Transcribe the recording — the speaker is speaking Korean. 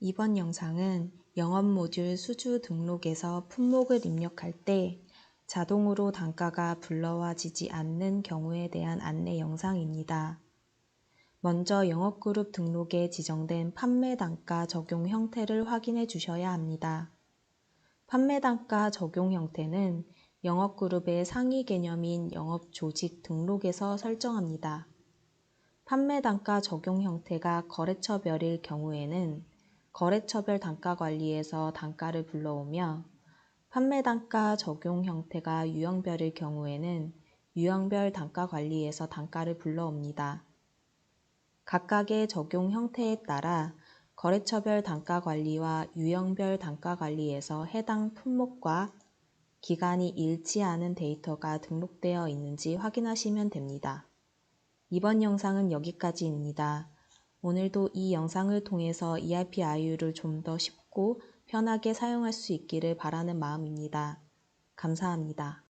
이번 영상은 영업 모듈 수주 등록에서 품목을 입력할 때 자동으로 단가가 불러와지지 않는 경우에 대한 안내 영상입니다. 먼저 영업그룹 등록에 지정된 판매 단가 적용 형태를 확인해 주셔야 합니다. 판매 단가 적용 형태는 영업그룹의 상위 개념인 영업조직 등록에서 설정합니다. 판매 단가 적용 형태가 거래처별일 경우에는 거래처별 단가 관리에서 단가를 불러오며 판매 단가 적용 형태가 유형별일 경우에는 유형별 단가 관리에서 단가를 불러옵니다. 각각의 적용 형태에 따라 거래처별 단가 관리와 유형별 단가 관리에서 해당 품목과 기간이 일치하는 데이터가 등록되어 있는지 확인하시면 됩니다. 이번 영상은 여기까지입니다. 오늘도 이 영상을 통해서 ERP-IU를 좀 더 쉽고 편하게 사용할 수 있기를 바라는 마음입니다. 감사합니다.